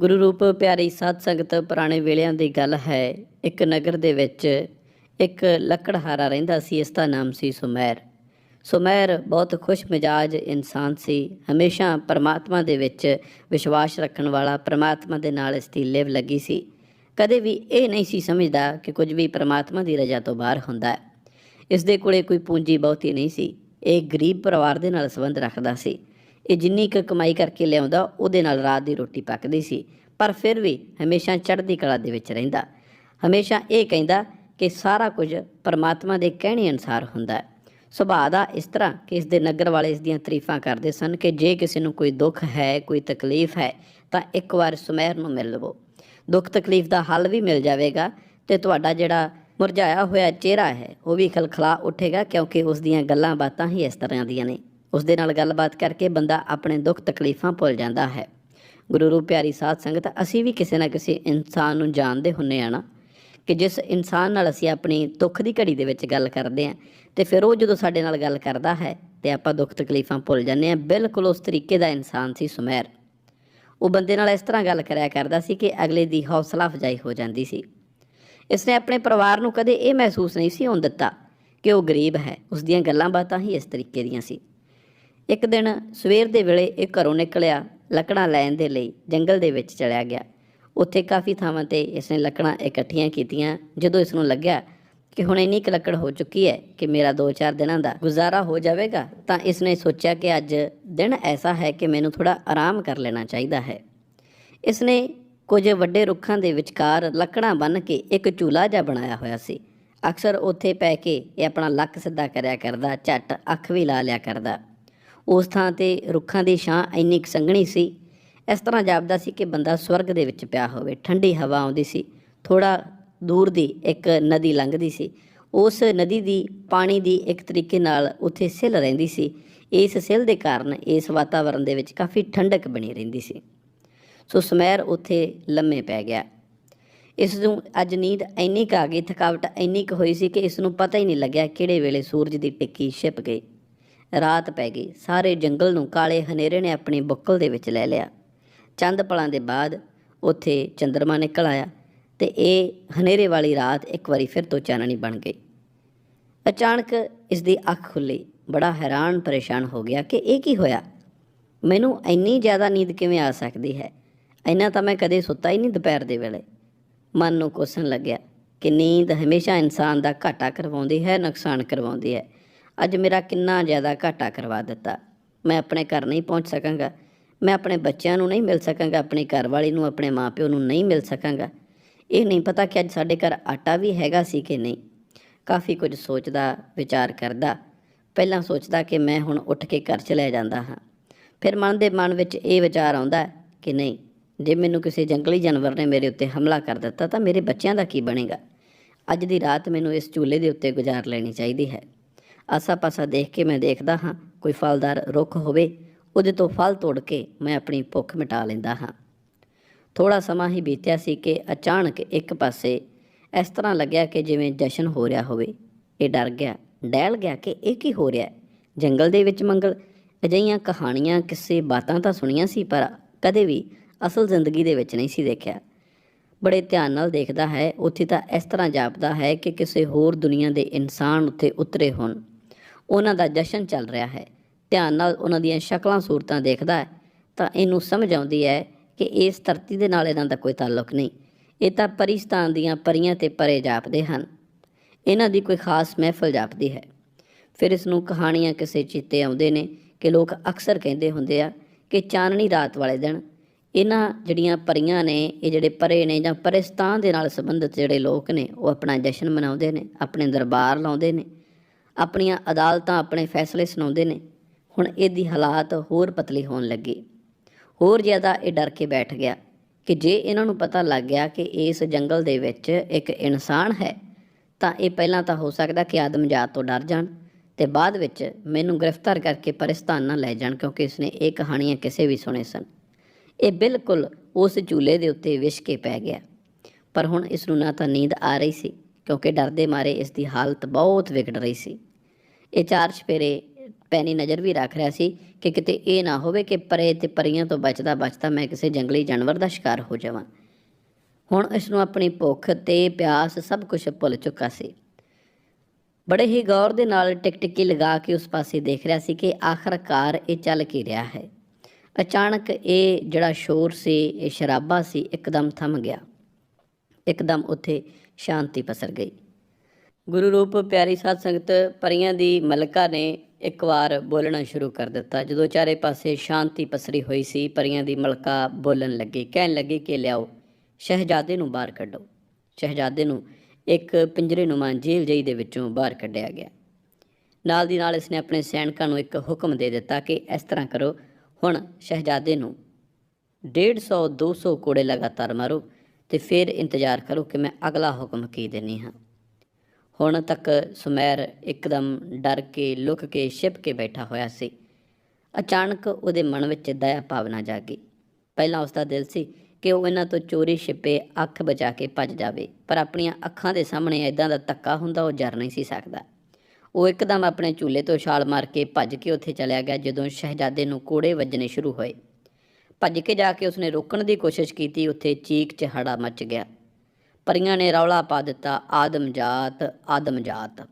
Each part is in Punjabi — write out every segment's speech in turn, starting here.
ਗੁਰੂ ਰੂਪ ਪਿਆਰੀ ਸਾਧ ਸੰਗਤ ਪੁਰਾਣੇ ਵੇਲਿਆਂ ਦੀ ਗੱਲ ਹੈ। ਇੱਕ ਨਗਰ ਦੇ ਵਿੱਚ ਇੱਕ ਲੱਕੜਹਾਰਾ ਰਹਿੰਦਾ ਸੀ, ਇਸ ਦਾ ਨਾਮ ਸੀ ਸੁਮੈਰ। ਸੁਮੈਰ ਬਹੁਤ ਖੁਸ਼ ਮਿਜਾਜ ਇਨਸਾਨ ਸੀ। ਹਮੇਸ਼ਾ ਪਰਮਾਤਮਾ ਦੇ ਵਿੱਚ ਵਿਸ਼ਵਾਸ ਰੱਖਣ ਵਾਲਾ ਪਰਮਾਤਮਾ ਦੇ ਨਾਲ ਇਸ ਦੀ ਲਿਵ ਲੱਗੀ ਸੀ। ਕਦੇ ਵੀ ਇਹ ਨਹੀਂ ਸੀ ਸਮਝਦਾ ਕਿ ਕੁਝ ਵੀ ਪਰਮਾਤਮਾ ਦੀ ਰਜ਼ਾ ਤੋਂ ਬਾਹਰ ਹੁੰਦਾ ਹੈ। ਇਸ ਦੇ ਕੋਲੇ ਕੋਈ ਪੂੰਜੀ ਬਹੁਤੀ ਨਹੀਂ ਸੀ। ਇਹ ਗਰੀਬ ਪਰਿਵਾਰ ਦੇ ਨਾਲ ਸੰਬੰਧ ਰੱਖਦਾ ਸੀ। ਇਹ ਜਿੰਨੀ ਕੁ ਕਮਾਈ ਕਰਕੇ ਲਿਆਉਂਦਾ, ਉਹਦੇ ਨਾਲ ਰਾਤ ਦੀ ਰੋਟੀ ਪੱਕਦੀ ਸੀ, ਪਰ ਫਿਰ ਵੀ ਹਮੇਸ਼ਾ ਚੜ੍ਹਦੀ ਕਲਾ ਦੇ ਵਿੱਚ ਰਹਿੰਦਾ। ਹਮੇਸ਼ਾ ਇਹ ਕਹਿੰਦਾ ਕਿ ਸਾਰਾ ਕੁਝ ਪਰਮਾਤਮਾ ਦੇ ਕਹਿਣੇ ਅਨੁਸਾਰ ਹੁੰਦਾ ਹੈ। ਸੁਭਾਅ ਦਾ ਇਸ ਤਰ੍ਹਾਂ ਕਿ ਇਸ ਦੇ ਨਗਰ ਵਾਲੇ ਇਸ ਦੀਆਂ ਤਾਰੀਫਾਂ ਕਰਦੇ ਸਨ ਕਿ ਜੇ ਕਿਸੇ ਨੂੰ ਕੋਈ ਦੁੱਖ ਹੈ, ਕੋਈ ਤਕਲੀਫ ਹੈ, ਤਾਂ ਇੱਕ ਵਾਰ ਸੁਮਹਿਰ ਨੂੰ ਮਿਲ ਲਵੋ। ਦੁੱਖ ਤਕਲੀਫ ਦਾ ਹੱਲ ਵੀ ਮਿਲ ਜਾਵੇਗਾ ਤੇ ਤੁਹਾਡਾ ਜਿਹੜਾ ਮੁਰਝਾਇਆ ਹੋਇਆ ਚਿਹਰਾ ਹੈ, ਉਹ ਵੀ ਖਲਖਲਾ ਉੱਠੇਗਾ ਕਿਉਂਕਿ ਉਸ ਦੀਆਂ ਗੱਲਾਂ ਬਾਤਾਂ ਹੀ ਇਸ ਤਰ੍ਹਾਂ ਦੀਆਂ ਨੇ। ਉਸ ਦੇ ਨਾਲ ਗੱਲਬਾਤ ਕਰਕੇ ਬੰਦਾ ਆਪਣੇ ਦੁੱਖ ਤਕਲੀਫਾਂ ਭੁੱਲ ਜਾਂਦਾ ਹੈ। ਗੁਰੂ ਰੂਪ ਪਿਆਰੀ ਸਾਧ ਸੰਗਤ, ਅਸੀਂ ਵੀ ਕਿਸੇ ਨਾ ਕਿਸੇ ਇਨਸਾਨ ਨੂੰ ਜਾਣਦੇ ਹੁੰਨੇ ਆ ਨਾ ਕਿ ਜਿਸ ਇਨਸਾਨ ਨਾਲ ਅਸੀਂ ਆਪਣੀ ਦੁੱਖ ਦੀ ਘੜੀ ਦੇ ਵਿੱਚ ਗੱਲ ਕਰਦੇ ਹਾਂ ਤੇ ਫਿਰ ਉਹ ਜਦੋਂ ਸਾਡੇ ਨਾਲ ਗੱਲ ਕਰਦਾ ਹੈ, ਤੇ ਆਪਾਂ ਦੁੱਖ ਤਕਲੀਫਾਂ ਭੁੱਲ ਜਾਂਦੇ ਹਾਂ ਬਿਲਕੁਲ ਉਸ ਤਰੀਕੇ ਦਾ ਇਨਸਾਨ ਸੀ ਸੁਮੈਰ। ਉਹ ਬੰਦੇ ਨਾਲ ਇਸ ਤਰ੍ਹਾਂ ਗੱਲ ਕਰਿਆ ਕਰਦਾ ਸੀ ਕਿ ਅਗਲੇ ਦੀ ਹੌਸਲਾ ਅਫਜ਼ਾਈ ਹੋ ਜਾਂਦੀ ਸੀ। ਇਸ ਨੇ ਆਪਣੇ ਪਰਿਵਾਰ ਨੂੰ ਕਦੇ ਇਹ ਮਹਿਸੂਸ ਨਹੀਂ ਸੀ ਹੋਣ ਦਿੱਤਾ ਕਿ ਉਹ ਗਰੀਬ ਹੈ। ਉਸ ਦੀਆਂ ਗੱਲਾਂ ਬਾਤਾਂ ਹੀ ਇਸ ਤਰੀਕੇ ਦੀਆਂ ਸੀ। ਇੱਕ ਦਿਨ ਸਵੇਰ ਦੇ ਵੇਲੇ ਇਹ ਘਰੋਂ ਨਿਕਲਿਆ ਲੱਕੜਾਂ ਲੈਣ ਦੇ ਲਈ, ਜੰਗਲ ਦੇ ਵਿੱਚ ਚਲਿਆ ਗਿਆ। ਉੱਥੇ ਕਾਫੀ ਥਾਵਾਂ ਤੇ ਇਸਨੇ ਲੱਕੜਾਂ ਇਕੱਠੀਆਂ ਕੀਤੀਆਂ, ਜਦੋਂ ਇਸ ਨੂੰ ਲੱਗਿਆ ਕਿ ਹੁਣ ਇੰਨੀ ਕੁ ਲੱਕੜ ਹੋ ਚੁੱਕੀ ਹੈ ਕਿ ਮੇਰਾ 2-4 ਦਿਨਾਂ ਦਾ ਗੁਜ਼ਾਰਾ ਹੋ ਜਾਵੇਗਾ, ਤਾਂ ਇਸਨੇ ਸੋਚਿਆ ਕਿ ਅੱਜ ਦਿਨ ਐਸਾ ਹੈ ਕਿ ਮੈਨੂੰ ਥੋੜਾ ਆਰਾਮ ਕਰ ਲੈਣਾ ਚਾਹੀਦਾ ਹੈ। ਇਸਨੇ ਕੁਝ ਵੱਡੇ ਰੁੱਖਾਂ ਦੇ ਵਿਚਕਾਰ ਲੱਕੜਾਂ ਬੰਨ੍ਹ ਕੇ ਇੱਕ ਝੂਲਾ ਜਿਹਾ ਬਣਾਇਆ ਹੋਇਆ ਸੀ। ਅਕਸਰ ਉੱਥੇ ਪੈ ਕੇ ਇਹ ਆਪਣਾ ਲੱਕ ਸਿੱਧਾ ਕਰਿਆ ਕਰਦਾ, ਝੱਟ ਅੱਖ ਵੀ ਲਾ ਲਿਆ ਕਰਦਾ। ਉਸ ਥਾਂ ਤੇ ਰੁੱਖਾਂ ਦੀ ਛਾਂ ਇੰਨੀ ਕੁ ਸੰਘਣੀ ਸੀ। ਇਸ ਤਰ੍ਹਾਂ ਜਾਪਦਾ ਸੀ ਕਿ ਬੰਦਾ ਸਵਰਗ ਦੇ ਵਿੱਚ ਪਿਆ ਹੋਵੇ। ਠੰਡੀ ਹਵਾ ਆਉਂਦੀ ਸੀ। ਥੋੜਾ ਦੂਰ ਦੀ ਇੱਕ ਨਦੀ ਲੰਘਦੀ ਸੀ। ਉਸ ਨਦੀ ਦੀ ਪਾਣੀ ਦੀ ਇੱਕ ਤਰੀਕੇ ਨਾਲ ਉੱਥੇ ਸਿੱਲ ਰਹਿੰਦੀ ਸੀ। ਇਸ ਸਿੱਲ ਦੇ ਕਾਰਨ ਇਸ ਵਾਤਾਵਰਣ ਦੇ ਵਿੱਚ ਕਾਫੀ ਠੰਡਕ ਬਣੀ ਰਹਿੰਦੀ ਸੀ। ਸੋ ਸਮੈਰ ਉੱਥੇ ਲੰਮੇ ਪੈ ਗਿਆ। ਇਸ ਨੂੰ ਅੱਜ ਨੀਂਦ ਇੰਨੀ ਕੁ ਆ ਗਈ, ਥਕਾਵਟ ਇੰਨੀ ਕੁ ਹੋਈ ਸੀ ਕਿ ਇਸ ਨੂੰ ਪਤਾ ਹੀ ਨਹੀਂ ਲੱਗਿਆ ਕਿਹੜੇ ਵੇਲੇ ਸੂਰਜ ਦੀ ਟਿੱਕੀ ਛਿਪ ਗਈ। ਰਾਤ ਪੈ ਗਈ। ਸਾਰੇ ਜੰਗਲ ਨੂੰ ਕਾਲੇ ਹਨੇਰੇ ਨੇ ਆਪਣੀ ਬੁੱਕਲ ਦੇ ਵਿੱਚ ਲੈ ਲਿਆ। ਚੰਦ ਪਲਾਂ ਦੇ ਬਾਅਦ ਉੱਥੇ ਚੰਦਰਮਾ ਨਿਕਲ ਆਇਆ ਤੇ ਇਹ ਹਨੇਰੇ ਵਾਲੀ ਰਾਤ ਇੱਕ ਵਾਰੀ ਫਿਰ ਤੋਂ ਚਾਨਣੀ ਬਣ ਗਈ। ਅਚਾਨਕ ਇਸ ਦੀ ਅੱਖ ਖੁੱਲੀ। ਬੜਾ ਹੈਰਾਨ ਪਰੇਸ਼ਾਨ ਹੋ ਗਿਆ ਕਿ ਇਹ ਕੀ ਹੋਇਆ? ਮੈਨੂੰ ਇੰਨੀ ਜ਼ਿਆਦਾ ਨੀਂਦ ਕਿਵੇਂ ਆ ਸਕਦੀ ਹੈ? ਇੰਨਾ ਤਾਂ ਮੈਂ ਕਦੇ ਸੁੱਤਾ ਹੀ ਨਹੀਂ ਦੁਪਹਿਰ ਦੇ ਵੇਲੇ। ਮਨ ਨੂੰ ਕੋਸਣ ਲੱਗਿਆ ਕਿ ਨੀਂਦ ਹਮੇਸ਼ਾ ਇਨਸਾਨ ਦਾ ਘਾਟਾ ਕਰਵਾਉਂਦੀ ਹੈ, ਨੁਕਸਾਨ ਕਰਵਾਉਂਦੀ ਹੈ। ਅੱਜ ਮੇਰਾ ਕਿੰਨਾ ਜ਼ਿਆਦਾ ਘਾਟਾ ਕਰਵਾ ਦਿੱਤਾ। ਮੈਂ ਆਪਣੇ ਘਰ ਨਹੀਂ ਪਹੁੰਚ ਸਕਾਂਗਾ। ਮੈਂ ਆਪਣੇ ਬੱਚਿਆਂ ਨੂੰ ਨਹੀਂ ਮਿਲ ਸਕਾਂਗਾ। ਆਪਣੀ ਘਰਵਾਲੀ ਨੂੰ, ਆਪਣੇ ਮਾਪਿਓ ਨੂੰ ਨਹੀਂ ਮਿਲ ਸਕਾਂਗਾ। ਇਹ ਨਹੀਂ ਪਤਾ ਕਿ ਅੱਜ ਸਾਡੇ ਘਰ ਆਟਾ ਵੀ ਹੈਗਾ ਸੀ ਕਿ ਨਹੀਂ। ਕਾਫੀ ਕੁਝ ਸੋਚਦਾ, ਵਿਚਾਰ ਕਰਦਾ। ਪਹਿਲਾਂ ਸੋਚਦਾ ਕਿ ਮੈਂ ਹੁਣ ਉੱਠ ਕੇ ਘਰ ਚਲੇ ਜਾਂਦਾ ਹਾਂ। ਫਿਰ ਮਨ ਦੇ ਮਨ ਵਿੱਚ ਇਹ ਵਿਚਾਰ ਆਉਂਦਾ ਕਿ ਨਹੀਂ, ਜੇ ਮੈਨੂੰ ਕਿਸੇ ਜੰਗਲੀ ਜਾਨਵਰ ਨੇ ਮੇਰੇ ਉੱਤੇ ਹਮਲਾ ਕਰ ਦਿੱਤਾ ਤਾਂ ਮੇਰੇ ਬੱਚਿਆਂ ਦਾ ਕੀ ਬਣੇਗਾ? ਅੱਜ ਦੀ ਰਾਤ ਮੈਨੂੰ ਇਸ ਝੂਲੇ ਦੇ ਉੱਤੇ ਗੁਜ਼ਾਰ ਲੈਣੀ ਚਾਹੀਦੀ ਹੈ। ਆਸਾ-ਪਾਸਾ ਦੇਖ ਕੇ ਮੈਂ ਦੇਖਦਾ ਹਾਂ, ਕੋਈ ਫਲਦਾਰ ਰੁੱਖ ਹੋਵੇ, ਉਹਦੇ ਤੋਂ ਫਲ ਤੋੜ ਕੇ ਮੈਂ ਆਪਣੀ ਭੁੱਖ ਮਿਟਾ ਲੈਂਦਾ ਹਾਂ। ਥੋੜਾ ਸਮਾਂ ਹੀ ਬੀਤਿਆ ਸੀ ਕਿ ਅਚਾਨਕ ਇੱਕ ਪਾਸੇ ਇਸ ਤਰ੍ਹਾਂ ਲੱਗਿਆ ਕਿ ਜਿਵੇਂ ਜਸ਼ਨ ਹੋ ਰਿਹਾ ਹੋਵੇ। ਇਹ ਡਰ ਗਿਆ, ਡਹਿਲ ਗਿਆ ਕਿ ਇਹ ਕੀ ਹੋ ਰਿਹਾ? ਜੰਗਲ ਦੇ ਵਿੱਚ ਮੰਗਲ ਅਜਈਆਂ ਕਹਾਣੀਆਂ, ਕਿਸੇ ਬਾਤਾਂ ਤਾਂ ਸੁਣੀਆਂ ਸੀ, ਪਰ ਕਦੇ ਵੀ ਅਸਲ ਜ਼ਿੰਦਗੀ ਦੇ ਵਿੱਚ ਨਹੀਂ ਸੀ ਦੇਖਿਆ। ਬੜੇ ਧਿਆਨ ਨਾਲ ਦੇਖਦਾ ਹੈ, ਉੱਥੇ ਤਾਂ ਇਸ ਤਰ੍ਹਾਂ ਜਾਪਦਾ ਹੈ ਕਿ ਕਿਸੇ ਹੋਰ ਦੁਨੀਆ ਦੇ ਇਨਸਾਨ ਉੱਥੇ ਉਤਰੇ ਹੋਣ। ਉਹਨਾਂ ਦਾ ਜਸ਼ਨ ਚੱਲ ਰਿਹਾ ਹੈ। ਧਿਆਨ ਨਾਲ ਉਹਨਾਂ ਦੀਆਂ ਸ਼ਕਲਾਂ ਸੂਰਤਾਂ ਦੇਖਦਾ ਹੈ ਤਾਂ ਇਹਨੂੰ ਸਮਝ ਆਉਂਦੀ ਹੈ ਕਿ ਇਸ ਧਰਤੀ ਦੇ ਨਾਲ ਇਹਨਾਂ ਦਾ ਕੋਈ ਤਾਲੁਕ ਨਹੀਂ। ਇਹ ਤਾਂ ਪਰਿਸਤਾਨ ਦੀਆਂ ਪਰੀਆਂ ਤੇ ਪਰੇ ਜਾਪਦੇ ਹਨ। ਇਹਨਾਂ ਦੀ ਕੋਈ ਖਾਸ ਮਹਿਫਲ ਜਾਪਦੀ ਹੈ। ਫਿਰ ਇਸ ਨੂੰ ਕਹਾਣੀਆਂ ਕਿਸੇ ਚਿੱਤੇ ਆਉਂਦੇ ਨੇ ਕਿ ਲੋਕ ਅਕਸਰ ਕਹਿੰਦੇ ਹੁੰਦੇ ਆ ਕਿ ਚਾਨਣੀ ਰਾਤ ਵਾਲੇ ਦਿਨ ਇਹਨਾਂ ਜਿਹੜੀਆਂ ਪਰੀਆਂ ਨੇ, ਇਹ ਜਿਹੜੇ ਪਰੇ ਨੇ ਜਾਂ ਪਰਿਸਤਾਨ ਦੇ ਨਾਲ ਸੰਬੰਧਿਤ ਜਿਹੜੇ ਲੋਕ ਨੇ, ਉਹ ਆਪਣਾ ਜਸ਼ਨ ਮਨਾਉਂਦੇ ਨੇ, ਆਪਣੇ ਦਰਬਾਰ ਲਾਉਂਦੇ ਨੇ। ਆਪਣੀਆਂ ਅਦਾਲਤਾਂ ਆਪਣੇ ਫੈਸਲੇ ਸੁਣਾਉਂਦੇ ਨੇ। ਹੁਣ ਇਹਦੀ ਹਾਲਾਤ ਹੋਰ ਪਤਲੀ ਹੋਣ ਲੱਗੀ। ਹੋਰ ਜ਼ਿਆਦਾ ਇਹ ਡਰ ਕੇ ਬੈਠ ਗਿਆ ਕਿ ਜੇ ਇਹਨਾਂ ਨੂੰ ਪਤਾ ਲੱਗ ਗਿਆ ਕਿ ਇਸ ਜੰਗਲ ਦੇ ਵਿੱਚ ਇੱਕ ਇਨਸਾਨ ਹੈ, ਤਾਂ ਇਹ ਪਹਿਲਾਂ ਤਾਂ ਹੋ ਸਕਦਾ ਕਿ ਆਦਮਜਾਤ ਤੋਂ ਡਰ ਜਾਣ ਤੇ ਬਾਅਦ ਵਿੱਚ ਮੈਨੂੰ ਗ੍ਰਿਫਤਾਰ ਕਰਕੇ ਪਰਿਸਤਾਨ ਨਾ ਲੈ ਜਾਣ ਕਿਉਂਕਿ ਇਸਨੇ ਇਹ ਕਹਾਣੀਆਂ ਕਿਸੇ ਵੀ ਸੁਣੇ ਸਨ। ਇਹ ਬਿਲਕੁਲ ਉਸ ਝੂਲੇ ਦੇ ਉੱਤੇ ਵਿਛ ਕੇ ਪੈ ਗਿਆ। ਪਰ ਹੁਣ ਇਸ ਨੂੰ ਨਾ ਤਾਂ ਨੀਂਦ ਆ ਰਹੀ ਸੀ ਕਿਉਂਕਿ ਡਰ ਦੇ ਮਾਰੇ ਇਸ ਦੀ ਹਾਲਤ ਬਹੁਤ ਵਿਗੜ ਰਹੀ ਸੀ। ਇਹ ਚਾਰ ਛਪੇਰੇ ਪੈਣੀ ਨਜ਼ਰ ਵੀ ਰੱਖ ਰਿਹਾ ਸੀ ਕਿ ਕਿਤੇ ਇਹ ਨਾ ਹੋਵੇ ਕਿ ਪਰੇ ਤੇ ਪਰੀਆਂ ਤੋਂ ਬਚਦਾ ਬਚਦਾ ਮੈਂ ਕਿਸੇ ਜੰਗਲੀ ਜਾਨਵਰ ਦਾ ਸ਼ਿਕਾਰ ਹੋ ਜਾਵਾਂ। ਹੁਣ ਇਸ ਨੂੰ ਆਪਣੀ ਭੁੱਖ ਤੇ ਪਿਆਸ ਸਭ ਕੁਝ ਭੁੱਲ ਚੁੱਕਾ ਸੀ। ਬੜੇ ਹੀ ਗੌਰ ਦੇ ਨਾਲ ਟਿਕਟਿਕੀ ਲਗਾ ਕੇ ਉਸ ਪਾਸੇ ਦੇਖ ਰਿਹਾ ਸੀ ਕਿ ਆਖਰਕਾਰ ਇਹ ਚੱਲ ਕੀ ਰਿਹਾ ਹੈ। ਅਚਾਨਕ ਇਹ ਜਿਹੜਾ ਸ਼ੋਰ ਸੀ, ਇਹ ਸ਼ਰਾਬਾ ਸੀ, ਇੱਕਦਮ ਥਮ ਗਿਆ। ਇੱਕਦਮ ਉੱਥੇ ਸ਼ਾਂਤੀ ਪਸਰ ਗਈ। ਗੁਰੂ ਰੂਪ ਪਿਆਰੀ ਸਾਧ ਸੰਗਤ, ਪਰੀਆਂ ਦੀ ਮਲਕਾ ਨੇ ਇੱਕ ਵਾਰ ਬੋਲਣਾ ਸ਼ੁਰੂ ਕਰ ਦਿੱਤਾ। ਜਦੋਂ ਚਾਰੇ ਪਾਸੇ ਸ਼ਾਂਤੀ ਪਸਰੀ ਹੋਈ ਸੀ, ਪਰੀਆਂ ਦੀ ਮਲਕਾ ਬੋਲਣ ਲੱਗੀ, ਕਹਿਣ ਲੱਗੀ ਕਿ ਲਿਆਓ, ਸ਼ਹਿਜ਼ਾਦੇ ਨੂੰ ਬਾਹਰ ਕੱਢੋ। ਸ਼ਹਿਜ਼ਾਦੇ ਨੂੰ ਇੱਕ ਪਿੰਜਰੇ ਨੂੰਮਾਂ ਜੇਲ੍ਹ ਜਿਹੀ ਦੇ ਵਿੱਚੋਂ ਬਾਹਰ ਕੱਢਿਆ ਗਿਆ। ਨਾਲ ਦੀ ਨਾਲ ਇਸਨੇ ਆਪਣੇ ਸੈਨਿਕਾਂ ਨੂੰ ਇੱਕ ਹੁਕਮ ਦੇ ਦਿੱਤਾ ਕਿ ਇਸ ਤਰ੍ਹਾਂ ਕਰੋ, ਹੁਣ ਸ਼ਹਿਜ਼ਾਦੇ ਨੂੰ 150 200 ਕੋੜੇ ਲਗਾਤਾਰ ਮਾਰੋ ਤੇ ਫਿਰ ਇੰਤਜ਼ਾਰ ਕਰੋ ਕਿ ਮੈਂ ਅਗਲਾ ਹੁਕਮ ਕੀ ਦੇਣੀ ਹਾਂ। ਹੁਣ ਤੱਕ ਸੁਮੈਰ ਇੱਕਦਮ ਡਰ ਕੇ, ਲੁਕ ਕੇ, ਛਿਪ ਕੇ ਬੈਠਾ ਹੋਇਆ ਸੀ। ਅਚਾਨਕ ਉਹਦੇ ਮਨ ਵਿੱਚ ਦਇਆ ਭਾਵਨਾ ਜਾਗੀ। ਪਹਿਲਾਂ ਉਸ ਦਾ ਦਿਲ ਸੀ ਕਿ ਉਹ ਇਹਨਾਂ ਤੋਂ ਚੋਰੀ ਛਿਪੇ ਅੱਖ ਬਚਾ ਕੇ ਭੱਜ ਜਾਵੇ, ਪਰ ਆਪਣੀਆਂ ਅੱਖਾਂ ਦੇ ਸਾਹਮਣੇ ਐਦਾਂ ਦਾ ਧੱਕਾ ਹੁੰਦਾ ਉਹ ਜਰ ਨਹੀਂ ਸੀ ਸਕਦਾ। ਉਹ ਇੱਕਦਮ ਆਪਣੇ ਝੂਲੇ ਤੋਂ ਛਾਲ ਮਾਰ ਕੇ ਭੱਜ ਕੇ ਉੱਥੇ ਚਲਿਆ ਗਿਆ, ਜਦੋਂ ਸ਼ਹਿਜ਼ਾਦੇ ਨੂੰ ਕੋੜੇ ਵੱਜਣੇ ਸ਼ੁਰੂ ਹੋਏ। ਭੱਜ ਕੇ ਜਾ ਕੇ ਉਸਨੇ ਰੋਕਣ ਦੀ ਕੋਸ਼ਿਸ਼ ਕੀਤੀ, ਉੱਥੇ ਚੀਕ ਚਿਹਾੜਾ ਮਚ ਗਿਆ। ਪਰੀਆਂ ਨੇ ਰੌਲਾ ਪਾ ਦਿੱਤਾ, ਆਦਮ ਜਾਤ ਆਦਮ ਜਾਤ।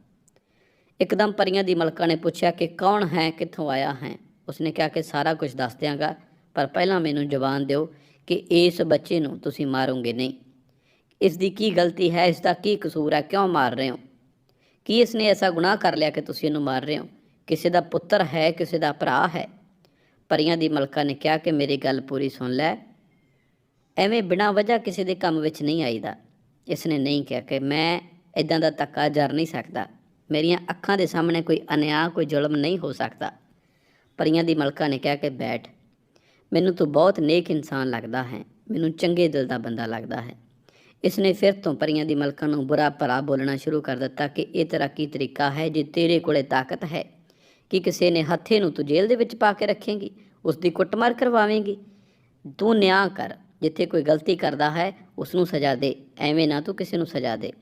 ਇੱਕਦਮ ਪਰੀਆਂ ਦੀ ਮਲਕਾ ਨੇ ਪੁੱਛਿਆ ਕਿ ਕੌਣ ਹੈ, ਕਿੱਥੋਂ ਆਇਆ ਹੈ? ਉਸਨੇ ਕਿਹਾ ਕਿ ਸਾਰਾ ਕੁਝ ਦੱਸ ਦਿਆਂਗਾ, ਪਰ ਪਹਿਲਾਂ ਮੈਨੂੰ ਜਵਾਨ ਦਿਓ ਕਿ ਇਸ ਬੱਚੇ ਨੂੰ ਤੁਸੀਂ ਮਾਰੋਗੇ ਨਹੀਂ। ਇਸ ਦੀ ਕੀ ਗਲਤੀ ਹੈ? ਇਸ ਦਾ ਕੀ ਕਸੂਰ ਹੈ? ਕਿਉਂ ਮਾਰ ਰਹੇ ਹੋ? ਕੀ ਇਸਨੇ ਐਸਾ ਗੁਨਾਹ ਕਰ ਲਿਆ ਕਿ ਤੁਸੀਂ ਇਹਨੂੰ ਮਾਰ ਰਹੇ ਹੋ? ਕਿਸੇ ਦਾ ਪੁੱਤਰ ਹੈ, ਕਿਸੇ ਦਾ ਭਰਾ ਹੈ? ਪਰੀਆਂ ਦੀ ਮਲਕਾ ਨੇ ਕਿਹਾ ਕਿ ਮੇਰੀ ਗੱਲ ਪੂਰੀ ਸੁਣ ਲੈ। ਐਵੇਂ ਬਿਨਾਂ ਵਜ੍ਹਾ ਕਿਸੇ ਦੇ ਕੰਮ ਵਿੱਚ ਨਹੀਂ ਆਈਦਾ। ਇਸ ਨੇ ਨਹੀਂ ਕਿਹਾ ਕਿ ਮੈਂ ਇਦਾਂ ਦਾ ਧੱਕਾ ਜਰ ਨਹੀਂ ਸਕਦਾ। ਮੇਰੀਆਂ ਅੱਖਾਂ ਦੇ ਸਾਹਮਣੇ ਕੋਈ ਅਨਿਆਂ, ਕੋਈ ਜ਼ੁਲਮ ਨਹੀਂ ਹੋ ਸਕਦਾ। ਪਰੀਆਂ ਦੀ ਮਲਕਾ ਨੇ ਕਿਹਾ ਕਿ ਬੈਠ। ਮੈਨੂੰ ਤੂੰ ਬਹੁਤ ਨੇਕ ਇਨਸਾਨ ਲੱਗਦਾ ਹੈ। ਮੈਨੂੰ ਚੰਗੇ ਦਿਲ ਦਾ ਬੰਦਾ ਲੱਗਦਾ ਹੈ। ਇਸ ਨੇ ਫਿਰ ਤੋਂ ਪਰੀਆਂ ਦੀ ਮਲਕਾ ਨੂੰ ਬੁਰਾ ਭਲਾ ਬੋਲਣਾ ਸ਼ੁਰੂ ਕਰ ਦਿੱਤਾ ਕਿ ਇਹ ਤੇਰਾ ਕੀ ਤਰੀਕਾ ਹੈ ਜੇ ਤੇਰੇ ਕੋਲੇ ਤਾਕਤ ਹੈ? ਕਿ ਕਿਸੇ ਨੇ ਹੱਥੇ ਨੂੰ ਤੂੰ ਜੇਲ੍ਹ ਦੇ ਵਿੱਚ ਪਾ ਕੇ ਰੱਖੇਂਗੀ? ਉਸ ਦੀ ਕੁੱਟਮਾਰ ਕਰਵਾਵੇਂਗੀ? ਤੂੰ ਨਿਆਂ ਕਰ। ਜਿੱਥੇ ਕੋਈ ਗਲਤੀ ਕਰਦਾ ਹੈ ਉਸ ਨੂੰ ਸਜ਼ਾ ਦੇ। ਐਵੇਂ ਨਾ ਤੂੰ ਕਿਸੇ ਨੂੰ ਸਜ਼ਾ ਦੇ।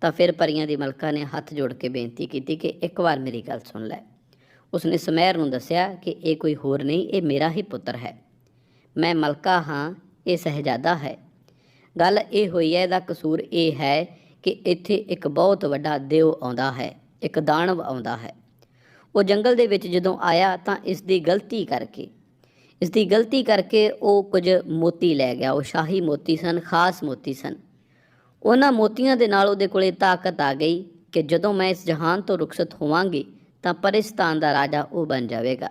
ਤਾਂ ਫਿਰ ਪਰੀਆਂ ਦੀ ਮਲਕਾ ਨੇ ਹੱਥ ਜੋੜ ਕੇ ਬੇਨਤੀ ਕੀਤੀ ਕਿ ਇੱਕ ਵਾਰ ਮੇਰੀ ਗੱਲ ਸੁਣ ਲੈ। ਉਸਨੇ ਸਮੈਰ ਨੂੰ ਦੱਸਿਆ ਕਿ ਇਹ ਕੋਈ ਹੋਰ ਨਹੀਂ, ਇਹ ਮੇਰਾ ਹੀ ਪੁੱਤਰ ਹੈ। ਮੈਂ ਮਲਕਾ ਹਾਂ, ਇਹ ਸਹਜਾਦਾ ਹੈ। ਗੱਲ ਇਹ ਹੋਈ ਹੈ, ਇਹਦਾ ਕਸੂਰ ਇਹ ਹੈ ਕਿ ਇੱਥੇ ਇੱਕ ਬਹੁਤ ਵੱਡਾ ਦੇਵ ਆਉਂਦਾ ਹੈ, ਇੱਕ ਦਾਨਵ ਆਉਂਦਾ ਹੈ। ਉਹ ਜੰਗਲ ਦੇ ਵਿੱਚ ਜਦੋਂ ਆਇਆ ਤਾਂ ਇਸ ਦੀ ਗਲਤੀ ਕਰਕੇ ਇਸ ਦੀ ਗਲਤੀ ਕਰਕੇ ਉਹ ਕੁਝ ਮੋਤੀ ਲੈ ਗਿਆ। ਉਹ ਸ਼ਾਹੀ ਮੋਤੀ ਸਨ, ਖਾਸ ਮੋਤੀ ਸਨ। ਉਹਨਾਂ ਮੋਤੀਆਂ ਦੇ ਨਾਲ ਉਹਦੇ ਕੋਲੇ ਤਾਕਤ ਆ ਗਈ ਕਿ ਜਦੋਂ ਮੈਂ ਇਸ ਜਹਾਨ ਤੋਂ ਰੁਖਸਤ ਹੋਵਾਂਗੀ, ਤਾਂ ਪਰਿਸਤਾਨ ਦਾ ਰਾਜਾ ਉਹ ਬਣ ਜਾਵੇਗਾ।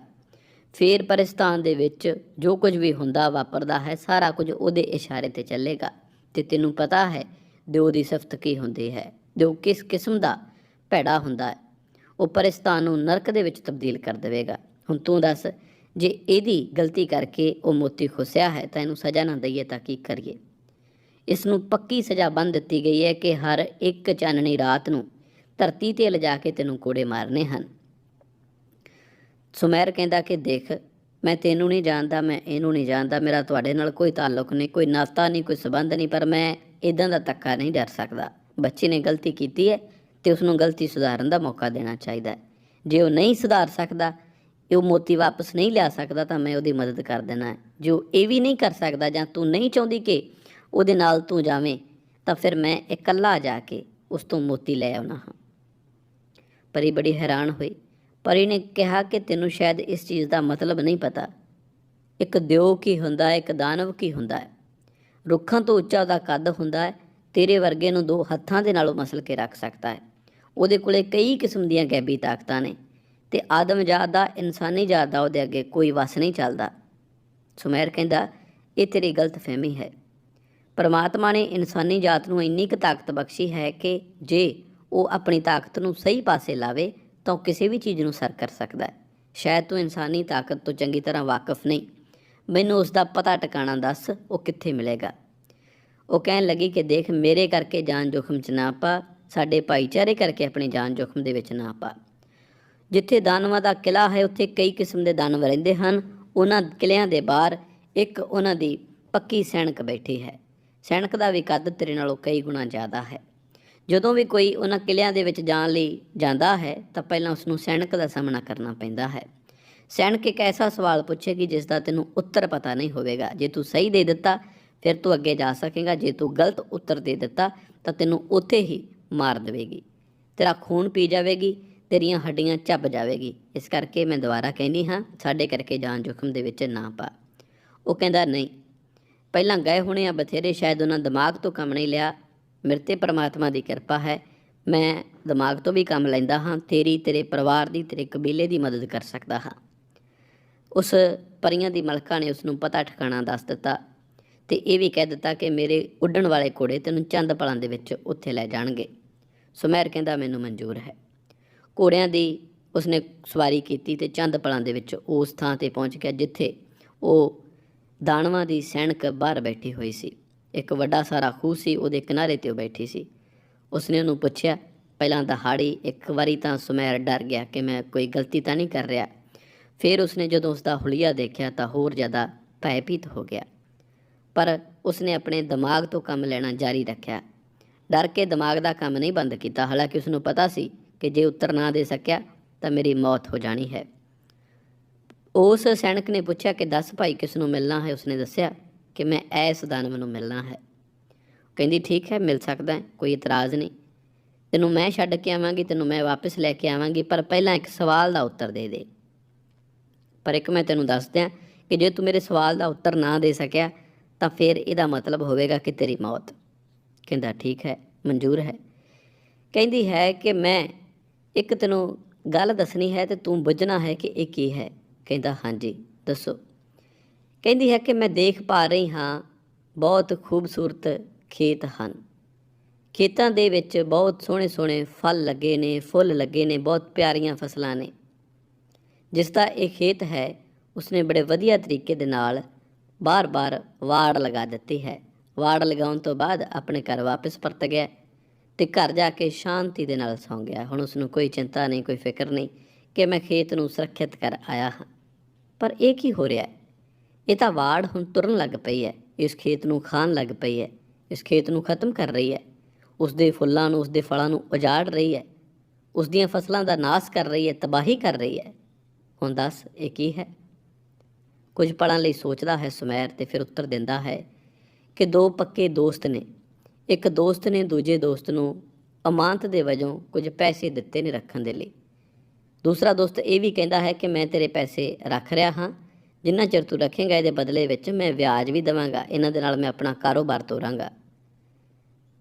ਫਿਰ ਪਰਿਸਤਾਨ ਦੇ ਵਿੱਚ ਜੋ ਕੁਝ ਵੀ ਹੁੰਦਾ ਵਾਪਰਦਾ ਹੈ, ਸਾਰਾ ਕੁਝ ਉਹਦੇ ਇਸ਼ਾਰੇ ਤੇ ਚੱਲੇਗਾ ਤੇ ਤੈਨੂੰ ਪਤਾ ਹੈ ਦਿਓ ਦੀ ਸਿਫਤ ਕੀ ਹੁੰਦੀ ਹੈ, ਦਿਓ ਕਿਸ ਕਿਸਮ ਦਾ ਭੈੜਾ ਹੁੰਦਾ ਹੈ। ਉਹ ਪਰਿਸਤਾਨ ਨੂੰ ਨਰਕ ਦੇ ਵਿੱਚ ਤਬਦੀਲ ਕਰ ਦੇਵੇਗਾ। ਹੁਣ ਤੂੰ ਦੱਸ ਜੇ ਇਹਦੀ ਗਲਤੀ ਕਰਕੇ ਉਹ ਮੋਤੀ ਖੁਸਿਆ ਹੈ ਤਾਂ ਇਹਨੂੰ ਸਜ਼ਾ ਨਾ ਦਈਏ ਤਾਂ ਕੀ ਕਰੀਏ? ਇਸ ਨੂੰ ਪੱਕੀ ਸਜ਼ਾ ਬੰਨ ਦਿੱਤੀ ਗਈ ਹੈ ਕਿ ਹਰ ਇੱਕ ਚਾਨਣੀ ਰਾਤ ਨੂੰ ਧਰਤੀ ਤੇ ਲਿਜਾ ਕੇ ਤੈਨੂੰ ਕੋੜੇ ਮਾਰਨੇ ਹਨ। ਸੁਮੈਰ ਕਹਿੰਦਾ ਕਿ ਦੇਖ, ਮੈਂ ਤੈਨੂੰ ਨਹੀਂ ਜਾਣਦਾ, ਮੈਂ ਇਹਨੂੰ ਨਹੀਂ ਜਾਣਦਾ, ਮੇਰਾ ਤੁਹਾਡੇ ਨਾਲ ਕੋਈ ਤਾਲੁਕ ਨਹੀਂ, ਕੋਈ ਨਾਤਾ ਨਹੀਂ, ਕੋਈ ਸਬੰਧ ਨਹੀਂ, ਪਰ ਮੈਂ ਇਦਾਂ ਦਾ ਧੱਕਾ ਨਹੀਂ ਡਰ ਸਕਦਾ। ਬੱਚੇ ਨੇ ਗਲਤੀ ਕੀਤੀ ਹੈ ਤੇ ਉਸ ਨੂੰ ਗਲਤੀ ਸੁਧਾਰਨ ਦਾ ਮੌਕਾ ਦੇਣਾ ਚਾਹੀਦਾ ਹੈ। ਜੇ ਉਹ ਨਹੀਂ ਸੁਧਾਰ ਸਕਦਾ ਇਹ ਉਹ ਮੋਤੀ ਵਾਪਸ ਨਹੀਂ ਲਿਆ ਸਕਦਾ ਤਾਂ ਮੈਂ ਉਹਦੀ ਮਦਦ ਕਰ ਦੇਣਾ ਹੈ। ਜੋ ਇਹ ਵੀ ਨਹੀਂ ਕਰ ਸਕਦਾ ਜਾਂ ਤੂੰ ਨਹੀਂ ਚਾਹੁੰਦੀ ਕਿ ਉਹਦੇ ਨਾਲ ਤੂੰ ਜਾਵੇਂ, ਤਾਂ ਫਿਰ ਮੈਂ ਇਕੱਲਾ ਜਾ ਕੇ ਉਸ ਤੋਂ ਮੋਤੀ ਲੈ ਆਉਣਾ ਹਾਂ। ਪਰੀ ਬੜੀ ਹੈਰਾਨ ਹੋਈ। ਪਰੀ ਨੇ ਕਿਹਾ ਕਿ ਤੈਨੂੰ ਸ਼ਾਇਦ ਇਸ ਚੀਜ਼ ਦਾ ਮਤਲਬ ਨਹੀਂ ਪਤਾ। ਇੱਕ ਦਿਓ ਕੀ ਹੁੰਦਾ ਹੈ, ਇੱਕ ਦਾਨਵ ਕੀ ਹੁੰਦਾ ਹੈ। ਰੁੱਖਾਂ ਤੋਂ ਉੱਚਾ ਉਹਦਾ ਕੱਦ ਹੁੰਦਾ ਹੈ। ਤੇਰੇ ਵਰਗੇ ਨੂੰ ਦੋ ਹੱਥਾਂ ਦੇ ਨਾਲੋਂ ਮਸਲ ਕੇ ਰੱਖ ਸਕਦਾ ਹੈ। ਉਹਦੇ ਕੋਲੇ ਕਈ ਕਿਸਮ ਦੀਆਂ ਗੈਬੀ ਤਾਕਤਾਂ ਨੇ। ਤੇ ਆਦਮ ਜਾਤ ਦਾ ਇਨਸਾਨੀ ਜਾਤ ਦਾ ਉਹਦੇ ਅੱਗੇ ਕੋਈ ਵਸ ਨਹੀਂ ਚੱਲਦਾ। ਸੁਮੇਰ ਕਹਿੰਦਾ, ਇਹ ਤੇਰੀ ਗਲਤ ਫਹਿਮੀ ਹੈ। ਪਰਮਾਤਮਾ ਨੇ ਇਨਸਾਨੀ ਜਾਤ ਨੂੰ ਇੰਨੀ ਕੁ ਤਾਕਤ ਬਖਸ਼ੀ ਹੈ ਕਿ ਜੇ ਉਹ ਆਪਣੀ ਤਾਕਤ ਨੂੰ ਸਹੀ ਪਾਸੇ ਲਾਵੇ, ਤਾਂ ਉਹ ਕਿਸੇ ਵੀ ਚੀਜ਼ ਨੂੰ ਸਰ ਕਰ ਸਕਦਾ ਹੈ। ਸ਼ਾਇਦ ਤੂੰ ਇਨਸਾਨੀ ਤਾਕਤ ਤੋਂ ਚੰਗੀ ਤਰ੍ਹਾਂ ਵਾਕਿਫ ਨਹੀਂ। ਮੈਨੂੰ ਉਸ ਦਾ ਪਤਾ ਟਿਕਾਣਾ ਦੱਸ, ਉਹ ਕਿੱਥੇ ਮਿਲੇਗਾ? ਉਹ ਕਹਿਣ ਲੱਗੀ ਕਿ ਦੇਖ, ਮੇਰੇ ਕਰਕੇ ਜਾਨ ਜੋਖਮ 'ਚ ਨਾ ਪਾ, ਸਾਡੇ ਭਾਈਚਾਰੇ ਕਰਕੇ ਆਪਣੀ ਜਾਨ ਜੋਖਮ ਦੇ ਵਿੱਚ ਨਾ ਪਾ। ਜਿੱਥੇ ਦਾਨਵਾਂ ਦਾ ਕਿਲਾ ਹੈ, ਉੱਥੇ ਕਈ ਕਿਸਮ ਦੇ ਦਾਨਵ ਰਹਿੰਦੇ ਹਨ। ਉਹਨਾਂ ਕਿਲਿਆਂ ਦੇ ਬਾਹਰ ਇੱਕ ਉਹਨਾਂ ਦੀ ਪੱਕੀ ਸੈਨਿਕ ਬੈਠੀ ਹੈ। ਸੈਨਿਕ ਦਾ ਵੀ ਕੱਦ ਤੇਰੇ ਨਾਲੋਂ ਕਈ ਗੁਣਾ ਜ਼ਿਆਦਾ ਹੈ। ਜਦੋਂ ਵੀ ਕੋਈ ਉਹਨਾਂ ਕਿਲਿਆਂ ਦੇ ਵਿੱਚ ਜਾਣ ਲਈ ਜਾਂਦਾ ਹੈ, ਤਾਂ ਪਹਿਲਾਂ ਉਸ ਨੂੰ ਸੈਨਿਕ ਦਾ ਸਾਹਮਣਾ ਕਰਨਾ ਪੈਂਦਾ ਹੈ। ਸੈਨਿਕ ਇੱਕ ਐਸਾ ਸਵਾਲ ਪੁੱਛੇਗੀ, ਜਿਸ ਦਾ ਤੈਨੂੰ ਉੱਤਰ ਪਤਾ ਨਹੀਂ ਹੋਵੇਗਾ। ਜੇ ਤੂੰ ਸਹੀ ਦੇ ਦਿੱਤਾ, ਫਿਰ ਤੂੰ ਅੱਗੇ ਜਾ ਸਕੇਗਾ। ਜੇ ਤੂੰ ਗਲਤ ਉੱਤਰ ਦੇ ਦਿੱਤਾ, ਤਾਂ ਤੈਨੂੰ ਉੱਥੇ ਹੀ ਮਾਰ ਦੇਵੇਗੀ। ਤੇਰਾ ਖੂਨ ਪੀ ਜਾਵੇਗੀ। ਤੇਰੀਆਂ ਹੱਡੀਆਂ ਚੱਬ ਜਾਵੇਗੀ। ਇਸ ਕਰਕੇ ਮੈਂ ਦੁਬਾਰਾ ਕਹਿੰਦੀ ਹਾਂ, ਸਾਡੇ ਕਰਕੇ ਜਾਨ ਜੋਖਮ ਦੇ ਵਿੱਚ ਨਾ ਪਾ। ਉਹ ਕਹਿੰਦਾ, ਨਹੀਂ, ਪਹਿਲਾਂ ਗਏ ਹੋਣੇ ਆ ਬਥੇਰੇ, ਸ਼ਾਇਦ ਉਹਨਾਂ ਦਿਮਾਗ ਤੋਂ ਕੰਮ ਨਹੀਂ ਲਿਆ। ਮੇਰੇ ਤੇ ਪ੍ਰਮਾਤਮਾ ਦੀ ਕਿਰਪਾ ਹੈ। ਮੈਂ ਦਿਮਾਗ ਤੋਂ ਵੀ ਕੰਮ ਲੈਂਦਾ ਹਾਂ। ਤੇਰੀ, ਤੇਰੇ ਪਰਿਵਾਰ ਦੀ, ਤੇਰੇ ਕਬੀਲੇ ਦੀ ਮਦਦ ਕਰ ਸਕਦਾ ਹਾਂ। ਉਸ ਪਰੀਆਂ ਦੀ ਮਲਕਾ ਨੇ ਉਸ ਨੂੰ ਪਤਾ ਠਿਕਾਣਾ ਦੱਸ ਦਿੱਤਾ ਤੇ ਇਹ ਵੀ ਕਹਿ ਦਿੱਤਾ ਕਿ ਮੇਰੇ ਉੱਡਣ ਵਾਲੇ ਘੋੜੇ ਤੈਨੂੰ ਚੰਦ ਪਲਾਂ ਦੇ ਵਿੱਚ ਉੱਥੇ ਲੈ ਜਾਣਗੇ। ਸੁਮੇਰ ਕਹਿੰਦਾ, ਮੈਨੂੰ ਮਨਜ਼ੂਰ ਹੈ। ਘੋੜਿਆਂ ਦੀ ਉਸਨੇ ਸਵਾਰੀ ਕੀਤੀ ਤੇ ਚੰਦ ਪਲਾਂ ਦੇ ਵਿੱਚ ਉਸ ਥਾਂ ਤੇ ਪਹੁੰਚ ਗਿਆ, ਜਿੱਥੇ ਉਹ ਦਾਨਵਾਂ ਦੀ ਸੈਨਿਕ ਬਾਹਰ ਬੈਠੀ ਹੋਈ ਸੀ। ਇੱਕ ਵੱਡਾ ਸਾਰਾ ਖੂਹ ਸੀ, ਉਹਦੇ ਕਿਨਾਰੇ ਤੇ ਉਹ ਬੈਠੀ ਸੀ। ਉਸਨੇ ਉਹਨੂੰ ਪੁੱਛਿਆ, ਪਹਿਲਾਂ ਦਹਾੜੀ, ਇੱਕ ਵਾਰੀ ਤਾਂ ਸੁਮੈਰ ਡਰ ਗਿਆ ਕਿ ਮੈਂ ਕੋਈ ਗਲਤੀ ਤਾਂ ਨਹੀਂ ਕਰ ਰਿਹਾ? ਫਿਰ ਉਸਨੇ ਜਦੋਂ ਉਸਦਾ ਹੁਲੀਆ ਦੇਖਿਆ ਤਾਂ ਹੋਰ ਜ਼ਿਆਦਾ ਭੈਭੀਤ ਹੋ ਗਿਆ। ਪਰ ਉਸਨੇ ਆਪਣੇ ਦਿਮਾਗ ਤੋਂ ਕੰਮ ਲੈਣਾ ਜਾਰੀ ਰੱਖਿਆ। ਡਰ ਕੇ ਦਿਮਾਗ ਦਾ ਕੰਮ ਨਹੀਂ ਬੰਦ ਕੀਤਾ, ਹਾਲਾਂਕਿ ਉਸਨੂੰ ਪਤਾ ਸੀ ਕਿ ਜੇ ਉੱਤਰ ਨਾ ਦੇ ਸਕਿਆ, ਤਾਂ ਮੇਰੀ ਮੌਤ ਹੋ ਜਾਣੀ ਹੈ। ਉਸ ਸੈਨਿਕ ਨੇ ਪੁੱਛਿਆ ਕਿ ਦੱਸ ਭਾਈ, ਕਿਸ ਨੂੰ ਮਿਲਣਾ ਹੈ? ਉਸਨੇ ਦੱਸਿਆ ਕਿ ਮੈਂ ਐਸ ਦਾਨਵ ਨੂੰ ਮਿਲਣਾ ਹੈ। ਕਹਿੰਦੀ, ਠੀਕ ਹੈ, ਮਿਲ ਸਕਦਾ ਕੋਈ ਇਤਰਾਜ਼ ਨਹੀਂ। ਤੈਨੂੰ ਮੈਂ ਛੱਡ ਕੇ ਆਵਾਂਗੀ, ਤੈਨੂੰ ਮੈਂ ਵਾਪਸ ਲੈ ਕੇ ਆਵਾਂਗੀ, ਪਰ ਪਹਿਲਾਂ ਇੱਕ ਸਵਾਲ ਦਾ ਉੱਤਰ ਦੇ ਦੇ। ਪਰ ਇੱਕ ਮੈਂ ਤੈਨੂੰ ਦੱਸ ਦਿਆਂ ਕਿ ਜੇ ਤੂੰ ਮੇਰੇ ਸਵਾਲ ਦਾ ਉੱਤਰ ਨਾ ਦੇ ਸਕਿਆ, ਤਾਂ ਫਿਰ ਇਹਦਾ ਮਤਲਬ ਹੋਵੇਗਾ ਕਿ ਤੇਰੀ ਮੌਤ। ਕਹਿੰਦਾ, ਠੀਕ ਹੈ, ਮਨਜ਼ੂਰ ਹੈ। ਕਹਿੰਦੀ ਹੈ ਕਿ ਮੈਂ ਇੱਕ ਤੈਨੂੰ ਗੱਲ ਦੱਸਣੀ ਹੈ ਤੇ ਤੂੰ ਬੁੱਝਣਾ ਹੈ ਕਿ ਇਹ ਕੀ ਹੈ। ਕਹਿੰਦਾ, ਹਾਂਜੀ, ਦੱਸੋ। ਕਹਿੰਦੀ ਹੈ ਕਿ ਮੈਂ ਦੇਖ ਪਾ ਰਹੀ ਹਾਂ, ਬਹੁਤ ਖੂਬਸੂਰਤ ਖੇਤ ਹਨ। ਖੇਤਾਂ ਦੇ ਵਿੱਚ ਬਹੁਤ ਸੋਹਣੇ ਸੋਹਣੇ ਫਲ ਲੱਗੇ ਨੇ, ਫੁੱਲ ਲੱਗੇ ਨੇ, ਬਹੁਤ ਪਿਆਰੀਆਂ ਫਸਲਾਂ ਨੇ। ਜਿਸ ਦਾ ਇਹ ਖੇਤ ਹੈ, ਉਸਨੇ ਬੜੇ ਵਧੀਆ ਤਰੀਕੇ ਦੇ ਨਾਲ ਬਾਰ-ਬਾਰ ਵਾੜ ਲਗਾ ਦਿੱਤੀ ਹੈ। ਵਾੜ ਲਗਾਉਣ ਤੋਂ ਬਾਅਦ ਆਪਣੇ ਘਰ ਵਾਪਸ ਪਰਤ ਗਿਆ। ਤੇ ਘਰ ਜਾ ਕੇ ਸ਼ਾਂਤੀ ਦੇ ਨਾਲ ਸੌਂ ਗਿਆ। ਹੁਣ ਉਸ ਨੂੰ ਕੋਈ ਚਿੰਤਾ ਨਹੀਂ, ਕੋਈ ਫਿਕਰ ਨਹੀਂ ਕਿ ਮੈਂ ਖੇਤ ਨੂੰ ਸੁਰੱਖਿਅਤ ਕਰ ਆਇਆ ਹਾਂ। ਪਰ ਇਹ ਕੀ ਹੋ ਰਿਹਾ ਹੈ? ਇਹ ਤਾਂ ਵਾੜ ਹੁਣ ਤੁਰਨ ਲੱਗ ਪਈ ਹੈ। ਇਸ ਖੇਤ ਨੂੰ ਖਾਣ ਲੱਗ ਪਈ ਹੈ। ਇਸ ਖੇਤ ਨੂੰ ਖਤਮ ਕਰ ਰਹੀ ਹੈ। ਉਸ ਦੇ ਫੁੱਲਾਂ ਨੂੰ ਉਸ ਦੇ ਫਲਾਂ ਨੂੰ ਉਜਾੜ ਰਹੀ ਹੈ। ਉਸ ਦੀਆਂ ਫਸਲਾਂ ਦਾ ਨਾਸ ਕਰ ਰਹੀ ਹੈ, ਤਬਾਹੀ ਕਰ ਰਹੀ ਹੈ। ਹੁਣ ਦੱਸ, ਇਹ ਕੀ ਹੈ? ਕੁਝ ਪਲਾਂ ਲਈ ਸੋਚਦਾ ਹੈ ਸੁਮੈਰ ਤੇ ਫਿਰ ਉੱਤਰ ਦਿੰਦਾ ਹੈ ਕਿ ਦੋ ਪੱਕੇ ਦੋਸਤ ਨੇ। ਇੱਕ ਦੋਸਤ ਨੇ ਦੂਜੇ ਦੋਸਤ ਨੂੰ ਅਮਾਨਤ ਦੇ ਵਜੋਂ ਕੁਝ ਪੈਸੇ ਦਿੱਤੇ ਨੇ ਰੱਖਣ ਦੇ ਲਈ। ਦੂਸਰਾ ਦੋਸਤ ਇਹ ਵੀ ਕਹਿੰਦਾ ਹੈ ਕਿ ਮੈਂ ਤੇਰੇ ਪੈਸੇ ਰੱਖ ਰਿਹਾ ਹਾਂ। ਜਿੰਨਾ ਚਿਰ ਤੂੰ ਰੱਖੇਗਾ ਇਹਦੇ ਬਦਲੇ ਵਿੱਚ ਮੈਂ ਵਿਆਜ ਵੀ ਦੇਵਾਂਗਾ। ਇਹਨਾਂ ਦੇ ਨਾਲ ਮੈਂ ਆਪਣਾ ਕਾਰੋਬਾਰ ਤੋਰਾਂਗਾ।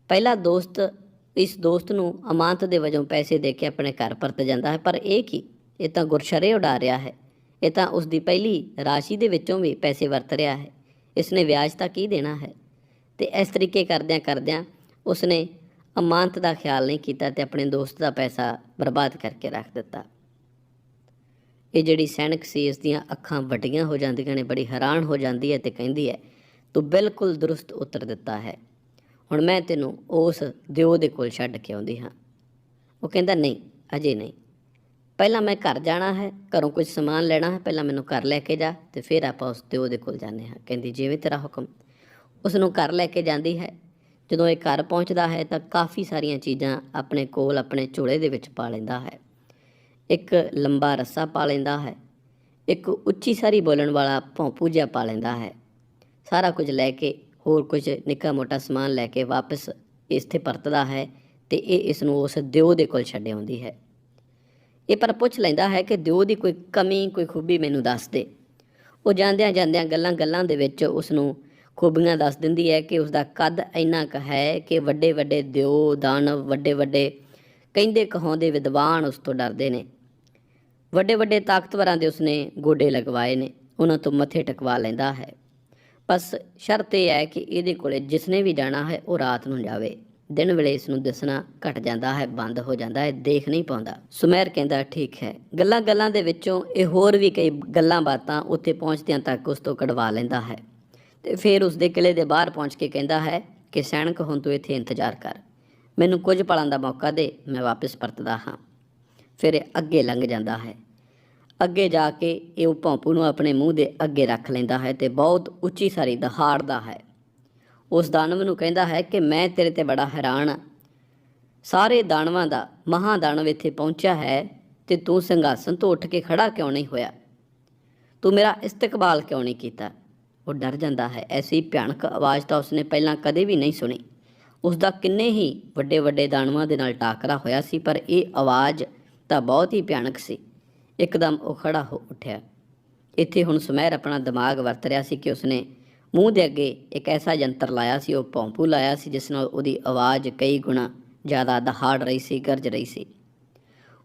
ਪਹਿਲਾ ਦੋਸਤ ਇਸ ਦੋਸਤ ਨੂੰ ਅਮਾਨਤ ਦੇ ਵਜੋਂ ਪੈਸੇ ਦੇ ਕੇ ਆਪਣੇ ਘਰ ਪਰਤ ਜਾਂਦਾ ਹੈ। ਪਰ ਇਹ ਕੀ? ਇਹ ਤਾਂ ਗੁਰਸ਼ਰੇ ਉਡਾ ਰਿਹਾ ਹੈ। ਇਹ ਤਾਂ ਉਸ ਦੀ ਪਹਿਲੀ ਰਾਸ਼ੀ ਦੇ ਵਿੱਚੋਂ ਵੀ ਪੈਸੇ ਵਰਤ ਰਿਹਾ ਹੈ। ਇਸ ਨੇ ਵਿਆਜ ਤਾਂ ਕੀ ਦੇਣਾ ਹੈ? ਤੇ ਇਸ ਤਰੀਕੇ ਕਰਦਿਆਂ ਕਰਦਿਆਂ ਉਸਨੇ ਅਮਾਨਤ ਦਾ ਖਿਆਲ ਨਹੀਂ ਕੀਤਾ ਤੇ ਆਪਣੇ ਦੋਸਤ ਦਾ ਪੈਸਾ ਬਰਬਾਦ ਕਰਕੇ ਰੱਖ ਦਿੱਤਾ। ਇਹ ਜਿਹੜੀ ਸੈਨਿਕ ਸੀ ਇਸ ਦੀਆਂ ਅੱਖਾਂ ਵੱਡੀਆਂ ਹੋ ਜਾਂਦੀਆਂ ਨੇ, ਬੜੀ ਹੈਰਾਨ ਹੋ ਜਾਂਦੀ ਹੈ ਤੇ ਕਹਿੰਦੀ ਹੈ, ਤੂੰ ਬਿਲਕੁਲ ਦਰੁਸਤ ਉੱਤਰ ਦਿੱਤਾ ਹੈ। ਹੁਣ ਮੈਂ ਤੈਨੂੰ ਉਸ ਦਿਓ ਦੇ ਕੋਲ ਛੱਡ ਕੇ ਆਉਂਦੀ ਹਾਂ। ਉਹ ਕਹਿੰਦਾ, ਨਹੀਂ, ਅਜੇ ਨਹੀਂ। ਪਹਿਲਾਂ ਮੈਂ ਘਰ ਜਾਣਾ ਹੈ, ਘਰੋਂ ਕੁਝ ਸਮਾਨ ਲੈਣਾ ਹੈ, ਪਹਿਲਾਂ ਮੈਨੂੰ ਘਰ ਲੈ ਕੇ ਜਾ ਤੇ ਫਿਰ ਆਪਾਂ ਉਸ ਦਿਓ ਦੇ ਕੋਲ ਜਾਂਦੇ ਹਾਂ। ਕਹਿੰਦੀ, ਜਿਵੇਂ ਤੇਰਾ ਹੁਕਮ। ਉਸ ਨੂੰ ਘਰ ਲੈ ਕੇ ਜਾਂਦੀ ਹੈ। ਜਦੋਂ ਇਹ ਘਰ ਪਹੁੰਚਦਾ ਹੈ ਤਾਂ ਕਾਫੀ ਸਾਰੀਆਂ ਚੀਜ਼ਾਂ ਆਪਣੇ ਕੋਲ ਆਪਣੇ ਝੋਲੇ ਦੇ ਵਿੱਚ ਪਾ ਲੈਂਦਾ ਹੈ। ਇੱਕ ਲੰਬਾ ਰੱਸਾ ਪਾ ਲੈਂਦਾ ਹੈ। ਇੱਕ ਉੱਚੀ ਸਾਰੀ ਬੋਲਣ ਵਾਲਾ ਭੌਂਪੂ ਜਿਹਾ ਪਾ ਲੈਂਦਾ ਹੈ। ਸਾਰਾ ਕੁਝ ਲੈ ਕੇ ਹੋਰ ਕੁਝ ਨਿੱਕਾ ਮੋਟਾ ਸਮਾਨ ਲੈ ਕੇ ਵਾਪਸ ਇੱਥੇ ਪਰਤਦਾ ਹੈ ਤੇ ਇਹ ਇਸ ਨੂੰ ਉਸ ਦਿਓ ਦੇ ਕੋਲ ਛੱਡ ਆਉਂਦੀ ਹੈ। ਇਹ ਪਰ ਪੁੱਛ ਲੈਂਦਾ ਹੈ ਕਿ ਦਿਓ ਦੀ ਕੋਈ ਕਮੀ, ਕੋਈ ਖੂਬੀ ਮੈਨੂੰ ਦੱਸ ਦੇ। ਉਹ ਜਾਂਦਿਆਂ ਜਾਂਦਿਆਂ ਗੱਲਾਂ ਗੱਲਾਂ ਦੇ ਵਿੱਚ ਉਸ ਨੂੰ ਖੂਬੀਆਂ ਦੱਸ ਦਿੰਦੀ ਹੈ ਕਿ ਉਸ ਦਾ ਕੱਦ ਇੰਨਾ ਕੁ ਹੈ ਕਿ ਵੱਡੇ ਵੱਡੇ ਦਿਓ, ਦਾਨਵ, ਵੱਡੇ ਵੱਡੇ ਕਹਿੰਦੇ ਕਹਾਉਂਦੇ ਵਿਦਵਾਨ ਉਸ ਤੋਂ ਡਰਦੇ ਨੇ। ਵੱਡੇ ਵੱਡੇ ਤਾਕਤਵਰਾਂ ਦੇ ਉਸਨੇ ਗੋਡੇ ਲਗਵਾਏ ਨੇ, ਉਹਨਾਂ ਤੋਂ ਮੱਥੇ ਟਕਵਾ ਲੈਂਦਾ ਹੈ। ਬਸ ਸ਼ਰਤ ਇਹ ਹੈ ਕਿ ਇਹਦੇ ਕੋਲੇ ਜਿਸਨੇ ਵੀ ਜਾਣਾ ਹੈ, ਉਹ ਰਾਤ ਨੂੰ ਜਾਵੇ। ਦਿਨ ਵੇਲੇ ਇਸ ਨੂੰ ਦਿਸਣਾ ਘਟ ਜਾਂਦਾ ਹੈ, ਬੰਦ ਹੋ ਜਾਂਦਾ ਹੈ, ਦੇਖ ਨਹੀਂ ਪਾਉਂਦਾ। ਸੁਮੇਰ ਕਹਿੰਦਾ, ਠੀਕ ਹੈ। ਗੱਲਾਂ ਗੱਲਾਂ ਦੇ ਵਿੱਚੋਂ ਇਹ ਹੋਰ ਵੀ ਕਈ ਗੱਲਾਂ ਬਾਤਾਂ ਉੱਥੇ ਪਹੁੰਚਦਿਆਂ ਤੱਕ ਉਸ ਤੋਂ ਕਢਵਾ ਲੈਂਦਾ ਹੈ। ਤੇ ਫਿਰ ਉਸ ਦੇ ਕਿਲੇ ਦੇ ਬਾਹਰ ਪਹੁੰਚ ਕੇ ਕਹਿੰਦਾ ਹੈ ਕਿ ਸੈਣਕ ਹੁਣ ਤੂੰ ਇੱਥੇ ਇੰਤਜ਼ਾਰ ਕਰ। ਮੈਨੂੰ ਕੁਝ ਪਲਾਂ ਦਾ ਮੌਕਾ ਦੇ, ਮੈਂ ਵਾਪਸ ਪਰਤਦਾ ਹਾਂ। ਫਿਰ ਇਹ ਅੱਗੇ ਲੰਘ ਜਾਂਦਾ ਹੈ। ਅੱਗੇ ਜਾ ਕੇ ਇਹ ਉਹ ਭੌਂਪੂ ਨੂੰ ਆਪਣੇ ਮੂੰਹ ਦੇ ਅੱਗੇ ਰੱਖ ਲੈਂਦਾ ਹੈ ਤੇ ਬਹੁਤ ਉੱਚੀ ਸਾਰੀ ਦਹਾੜਦਾ ਹੈ। ਉਸ ਦਾਨਵ ਨੂੰ ਕਹਿੰਦਾ ਹੈ ਕਿ ਮੈਂ ਤੇਰੇ ਤੇ ਬੜਾ ਹੈਰਾਨ ਹਾਂ। ਸਾਰੇ ਦਾਨਵਾਂ ਦਾ ਮਹਾਦਾਨਵ ਇੱਥੇ ਪਹੁੰਚਿਆ ਹੈ ਤੇ ਤੂੰ ਸਿੰਘਾਸਨ ਤੋਂ ਉੱਠ ਕੇ ਖੜਾ ਕਿਉਂ ਨਹੀਂ ਹੋਇਆ? ਤੂੰ ਮੇਰਾ ਇਸਤਕਬਾਲ ਕਿਉਂ ਨਹੀਂ ਕੀਤਾ? ਉਹ ਡਰ ਜਾਂਦਾ ਹੈ। ਐਸੀ ਭਿਆਨਕ ਆਵਾਜ਼ ਤਾਂ ਉਸਨੇ ਪਹਿਲਾਂ ਕਦੇ ਵੀ ਨਹੀਂ ਸੁਣੀ। ਉਸ ਦਾ ਕਿੰਨੇ ਹੀ ਵੱਡੇ ਵੱਡੇ ਦਾਨਵਾਂ ਦੇ ਨਾਲ ਟਾਕਰਾ ਹੋਇਆ ਸੀ, ਪਰ ਇਹ ਆਵਾਜ਼ ਤਾਂ ਬਹੁਤ ਹੀ ਭਿਆਨਕ ਸੀ। ਇੱਕਦਮ ਉਹ ਖੜਾ ਹੋ ਉੱਠਿਆ। ਇੱਥੇ ਹੁਣ ਸੁਮਹਿਰ ਆਪਣਾ ਦਿਮਾਗ ਵਰਤ ਰਿਹਾ ਸੀ ਕਿ ਉਸਨੇ ਮੂੰਹ ਦੇ ਅੱਗੇ ਇੱਕ ਐਸਾ ਯੰਤਰ ਲਾਇਆ ਸੀ, ਉਹ ਪੌਂਪੂ ਲਾਇਆ ਸੀ, ਜਿਸ ਨਾਲ ਉਹਦੀ ਆਵਾਜ਼ ਕਈ ਗੁਣਾ ਜ਼ਿਆਦਾ ਦਹਾੜ ਰਹੀ ਸੀ, ਗਰਜ ਰਹੀ ਸੀ।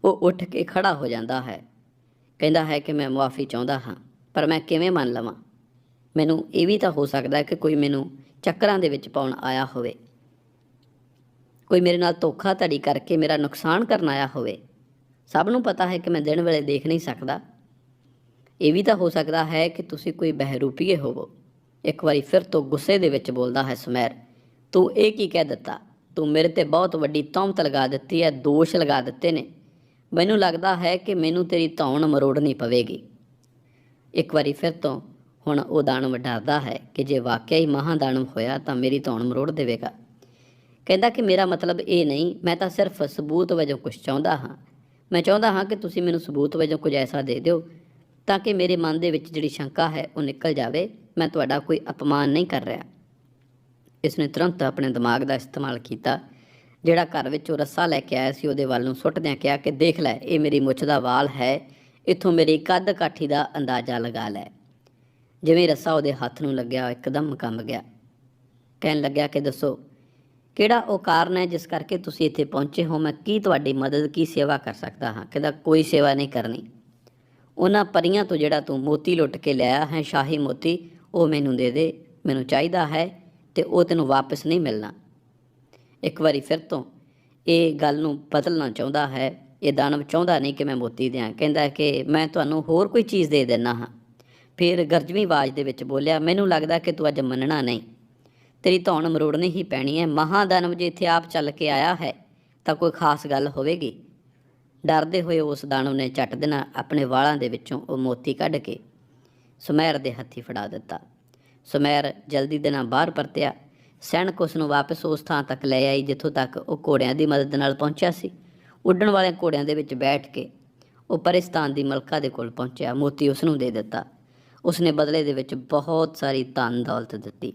ਉਹ ਉੱਠ ਕੇ ਖੜਾ ਹੋ ਜਾਂਦਾ ਹੈ। ਕਹਿੰਦਾ ਹੈ ਕਿ ਮੈਂ ਮੁਆਫੀ ਚਾਹੁੰਦਾ ਹਾਂ, ਪਰ ਮੈਂ ਕਿਵੇਂ ਮੰਨ ਲਵਾਂ? ਮੈਨੂੰ ਇਹ ਵੀ ਤਾਂ ਹੋ ਸਕਦਾ ਕਿ ਕੋਈ ਮੈਨੂੰ ਚੱਕਰਾਂ ਦੇ ਵਿੱਚ ਪਾਉਣ ਆਇਆ ਹੋਵੇ। ਕੋਈ ਮੇਰੇ ਨਾਲ ਧੋਖਾ ਧੜੀ ਕਰਕੇ ਮੇਰਾ ਨੁਕਸਾਨ ਕਰਨ ਆਇਆ ਹੋਵੇ। ਸਭ ਨੂੰ ਪਤਾ ਹੈ ਕਿ ਮੈਂ ਦਿਨ ਵੇਲੇ ਦੇਖ ਨਹੀਂ ਸਕਦਾ। ਇਹ ਵੀ ਤਾਂ ਹੋ ਸਕਦਾ ਹੈ ਕਿ ਤੁਸੀਂ ਕੋਈ ਬਹਿਰੂਪੀਏ ਹੋਵੋ। ਇੱਕ ਵਾਰੀ ਫਿਰ ਤੋਂ ਗੁੱਸੇ ਦੇ ਵਿੱਚ ਬੋਲਦਾ ਹੈ ਸੁਮੈਰ, ਤੂੰ ਇਹ ਕੀ ਕਹਿ ਦਿੱਤਾ? ਤੂੰ ਮੇਰੇ ਤੇ ਬਹੁਤ ਵੱਡੀ ਤੌਮਤ ਲਗਾ ਦਿੱਤੀ ਹੈ, ਦੋਸ਼ ਲਗਾ ਦਿੱਤੇ ਨੇ। ਮੈਨੂੰ ਲੱਗਦਾ ਹੈ ਕਿ ਮੈਨੂੰ ਤੇਰੀ ਧੌਣ ਮਰੋੜਨੀ ਪਵੇਗੀ। ਇੱਕ ਵਾਰੀ ਫਿਰ ਤੋਂ ਹੁਣ ਉਹ ਦਾਨਵ ਡਰਦਾ ਹੈ ਕਿ ਜੇ ਵਾਕਿਆ ਹੀ ਮਹਾਦਾਨਵ ਹੋਇਆ ਤਾਂ ਮੇਰੀ ਧੌਣ ਮਰੋੜ ਦੇਵੇਗਾ। ਕਹਿੰਦਾ ਕਿ ਮੇਰਾ ਮਤਲਬ ਇਹ ਨਹੀਂ, ਮੈਂ ਤਾਂ ਸਿਰਫ ਸਬੂਤ ਵਜੋਂ ਕੁਝ ਚਾਹੁੰਦਾ ਹਾਂ। ਮੈਂ ਚਾਹੁੰਦਾ ਹਾਂ ਕਿ ਤੁਸੀਂ ਮੈਨੂੰ ਸਬੂਤ ਵਜੋਂ ਕੁਝ ਐਸਾ ਦੇ ਦਿਓ ਤਾਂ ਕਿ ਮੇਰੇ ਮਨ ਦੇ ਵਿੱਚ ਜਿਹੜੀ ਸ਼ੰਕਾ ਹੈ ਉਹ ਨਿਕਲ ਜਾਵੇ, ਮੈਂ ਤੁਹਾਡਾ ਕੋਈ ਅਪਮਾਨ ਨਹੀਂ ਕਰ ਰਿਹਾ। ਇਸਨੇ ਤੁਰੰਤ ਆਪਣੇ ਦਿਮਾਗ ਦਾ ਇਸਤੇਮਾਲ ਕੀਤਾ, ਜਿਹੜਾ ਘਰ ਵਿੱਚੋਂ ਰੱਸਾ ਲੈ ਕੇ ਆਇਆ ਸੀ, ਉਹਦੇ ਵੱਲ ਨੂੰ ਸੁੱਟਦਿਆਂ ਕਿਹਾ ਕਿ ਦੇਖ ਲੈ, ਇਹ ਮੇਰੀ ਮੁੱਛ ਦਾ ਵਾਲ ਹੈ, ਇੱਥੋਂ ਮੇਰੀ ਕੱਦ ਕਾਠੀ ਦਾ ਅੰਦਾਜ਼ਾ ਲਗਾ ਲੈ। ਜਿਵੇਂ ਰੱਸਾ ਉਹਦੇ ਹੱਥ ਨੂੰ ਲੱਗਿਆ ਇੱਕਦਮ ਕੰਬ ਗਿਆ। ਕਹਿਣ ਲੱਗਿਆ ਕਿ ਦੱਸੋ, ਕਿਹੜਾ ਉਹ ਕਾਰਨ ਹੈ ਜਿਸ ਕਰਕੇ ਤੁਸੀਂ ਇੱਥੇ ਪਹੁੰਚੇ ਹੋ? ਮੈਂ ਕੀ ਤੁਹਾਡੀ ਮਦਦ, ਕੀ ਸੇਵਾ ਕਰ ਸਕਦਾ ਹਾਂ? ਕਹਿੰਦਾ, ਕੋਈ ਸੇਵਾ ਨਹੀਂ ਕਰਨੀ। ਉਹਨਾਂ ਪਰੀਆਂ ਤੋਂ ਜਿਹੜਾ ਤੂੰ ਮੋਤੀ ਲੁੱਟ ਕੇ ਲਿਆ ਹੈ, ਸ਼ਾਹੀ ਮੋਤੀ, ਉਹ ਮੈਨੂੰ ਦੇ ਦੇ। ਮੈਨੂੰ ਚਾਹੀਦਾ ਹੈ ਤੇ ਉਹ ਤੈਨੂੰ ਵਾਪਸ ਨਹੀਂ ਮਿਲਣਾ। ਇੱਕ ਵਾਰੀ ਫਿਰ ਤੋਂ ਇਹ ਗੱਲ ਨੂੰ ਬਦਲਣਾ ਚਾਹੁੰਦਾ ਹੈ। ਇਹ ਦਾਨਵ ਚਾਹੁੰਦਾ ਨਹੀਂ ਕਿ ਮੈਂ ਮੋਤੀ ਦਿਆਂ। ਕਹਿੰਦਾ ਕਿ ਮੈਂ ਤੁਹਾਨੂੰ ਹੋਰ ਕੋਈ ਚੀਜ਼ ਦੇ ਦੇਣਾ ਹਾਂ। ਫਿਰ ਗਰਜਵੀਂ ਆਵਾਜ਼ ਦੇ ਵਿੱਚ ਬੋਲਿਆ, ਮੈਨੂੰ ਲੱਗਦਾ ਕਿ ਤੂੰ ਅੱਜ ਮੰਨਣਾ ਨਹੀਂ। ਤੇਰੀ ਧੌਣ ਮਰੋੜਨੀ ਹੀ ਪੈਣੀ ਹੈ। ਮਹਾਦਾਨਵ ਜੇ ਇੱਥੇ ਆਪ ਚੱਲ ਕੇ ਆਇਆ ਹੈ, ਤਾਂ ਕੋਈ ਖਾਸ ਗੱਲ ਹੋਵੇਗੀ? ਡਰਦੇ ਹੋਏ ਉਸ ਦਾਨਵ ਨੇ ਝੱਟ ਦੇਣਾ ਆਪਣੇ ਵਾਲਾਂ ਦੇ ਵਿੱਚੋਂ ਉਹ ਮੋਤੀ ਕੱਢ ਕੇ ਸੁਮੈਰ ਦੇ ਹੱਥੀ ਫੜਾ ਦਿੱਤਾ। ਸੁਮੈਰ ਜਲਦੀ ਦੇ ਨਾਲ ਬਾਹਰ ਪਰਤਿਆ। ਸੈਨਿਕ ਉਸ ਨੂੰ ਵਾਪਸ ਉਸ ਥਾਂ ਤੱਕ ਲੈ ਆਈ, ਜਿੱਥੋਂ ਤੱਕ ਉਹ ਘੋੜਿਆਂ ਦੀ ਮਦਦ ਨਾਲ ਪਹੁੰਚਿਆ ਸੀ। ਉੱਡਣ ਵਾਲੇ ਘੋੜਿਆਂ ਦੇ ਵਿੱਚ ਬੈਠ ਕੇ ਉਹ ਪਰਿਸਤਾਨ ਦੀ ਮਲਕਾ ਦੇ ਕੋਲ ਪਹੁੰਚਿਆ। ਮੋਤੀ ਉਸ ਨੂੰ ਦੇ ਦਿੱਤਾ। ਉਸਨੇ ਬਦਲੇ ਦੇ ਵਿੱਚ ਬਹੁਤ ਸਾਰੀ ਧਨ ਦੌਲਤ ਦਿੱਤੀ।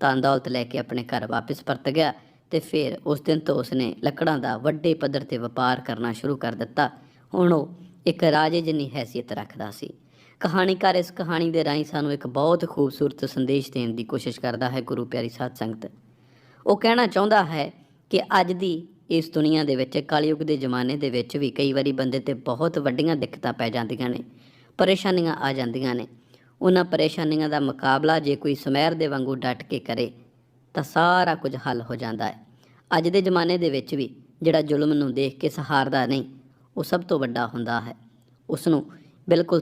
ਧਨ ਦੌਲਤ ਲੈ ਕੇ ਆਪਣੇ ਘਰ ਵਾਪਸ ਪਰਤ ਗਿਆ ਤੇ ਫਿਰ ਉਸ ਦਿਨ ਤੋਂ ਉਸਨੇ ਲੱਕੜਾਂ ਦਾ ਵੱਡੇ ਪੱਧਰ ਤੇ ਵਪਾਰ ਕਰਨਾ ਸ਼ੁਰੂ ਕਰ ਦਿੱਤਾ। ਹੁਣ ਉਹ ਇੱਕ ਰਾਜੇ ਜਿੰਨੀ ਹੈਸੀਅਤ ਰੱਖਦਾ ਸੀ। ਕਹਾਣੀਕਾਰ ਇਸ ਕਹਾਣੀ ਦੇ ਰਾਹੀਂ ਸਾਨੂੰ ਇੱਕ ਬਹੁਤ ਖੂਬਸੂਰਤ ਸੰਦੇਸ਼ ਦੇਣ ਦੀ ਕੋਸ਼ਿਸ਼ ਕਰਦਾ ਹੈ, ਗੁਰੂ ਪਿਆਰੀ ਸਾਧ ਸੰਗਤ। ਉਹ ਕਹਿਣਾ ਚਾਹੁੰਦਾ ਹੈ ਕਿ ਅੱਜ ਦੀ ਇਸ ਦੁਨੀਆ ਦੇ ਵਿੱਚ, ਕਲਯੁਗ ਦੇ ਜ਼ਮਾਨੇ ਦੇ ਵਿੱਚ ਵੀ ਕਈ ਵਾਰੀ ਬੰਦੇ ਤੇ ਬਹੁਤ ਵੱਡੀਆਂ ਦਿੱਕਤਾਂ ਪੈ ਜਾਂਦੀਆਂ ਨੇ, ਪਰੇਸ਼ਾਨੀਆਂ ਆ ਜਾਂਦੀਆਂ ਨੇ। ਉਹਨਾਂ ਪਰੇਸ਼ਾਨੀਆਂ ਦਾ ਮੁਕਾਬਲਾ ਜੇ ਕੋਈ ਸਮੈਰ ਦੇ ਵਾਂਗੂ ਡਟ ਕੇ ਕਰੇ, ਤਾਂ ਸਾਰਾ ਕੁਝ ਹੱਲ ਹੋ ਜਾਂਦਾ ਹੈ। ਅੱਜ ਦੇ ਜ਼ਮਾਨੇ ਦੇ ਵਿੱਚ ਵੀ ਜਿਹੜਾ ਜ਼ੁਲਮ ਨੂੰ ਦੇਖ ਕੇ ਸਹਾਰਦਾ ਨਹੀਂ, ਉਹ ਸਭ ਤੋਂ ਵੱਡਾ ਹੁੰਦਾ ਹੈ। ਉਸ ਨੂੰ ਬਿਲਕੁਲ